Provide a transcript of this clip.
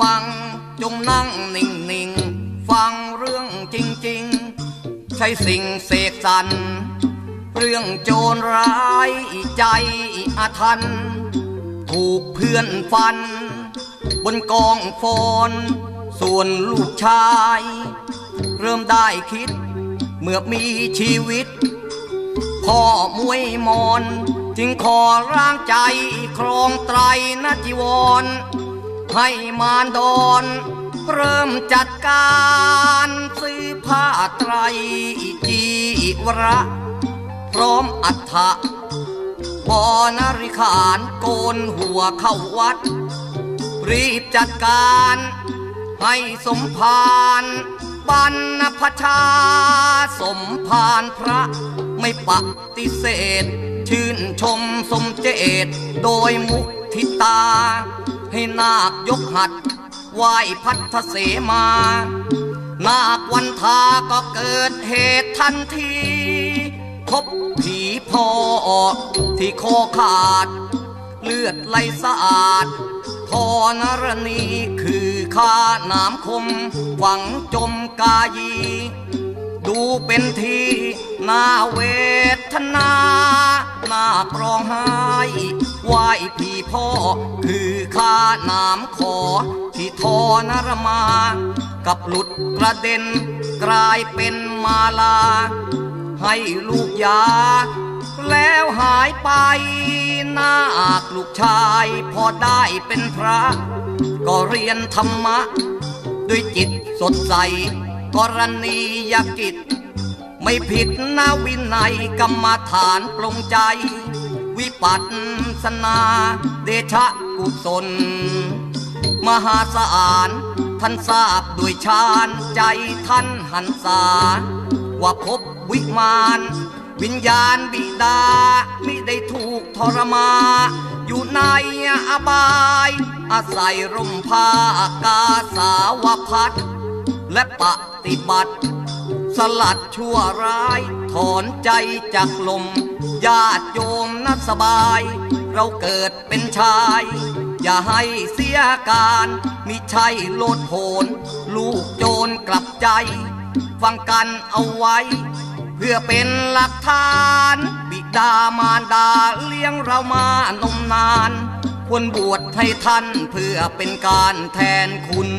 ฟัง จงนั่งนิ่งนิ่งฟังเรื่องจริง ๆ ใช้สิ่งเสกสรรเรื่องโจรร้ายใจอาทัน ถูกเพื่อนฟัน บนกองฟอนส่วนลูกชาย เริ่มได้คิด เมื่อมีชีวิต พ่อมวยมอน จึงขอร่างใจครองไตรนจิวร ให้มารดอนเริ่มจัดการซื้อผ้าไตรจีวระ พร้อมอัฐะบอนริขานโกนหัวเข้าวัด รีบจัดการให้สมภารบรรพชา สมภารพระไม่ปฏิเสธ ชื่นชมสมเจตโดยมุทิตา ให้นาคยกหัดไหวพัทเสมา นาควันทาก็เกิดเหตุทันทีพบผีพ่อที่คอขาด เลือดไหลสะอาดพอนรณีคือข้าน้ำคม ฝังจมกายี ดูเป็นทีน่าเวทนา นาปรองไห้ไหวพี่พ่อคือ ข้าน้ำขอที่ทอนรมา กับหลุดกระเด็นกลายเป็นมาลา ให้ลูกยา แล้วหายไปนาคลูกชายพอได้เป็นพระ ก็เรียนธรรมะ ด้วยจิตสดใสกรณียกิจ ไม่ผิดนาวินัยกรรมฐานปลงใจ วิปัสสนา เดชะกุศล มหาศาลท่านทราบด้วยฌานใจท่านหันษาว่าพบวิมานวิญญาณบิดาไมิได้ถูกทรมา อยู่ในอบาย อาศัยร่มผ้ากาสาวพัดและปฏิบัติ สลัดชั่วร้ายถอนใจจากลม ญาติโยมนับสบาย เราเกิดเป็นชาย อย่าให้เสียการมิใช่โลดโผนลูกโจรกลับใจ ฟังกันเอาไว้ เพื่อเป็นหลักฐาน บิดามารดาเลี้ยงเรามานมนาน ควรบวชให้ท่านเพื่อเป็นการแทนคุณ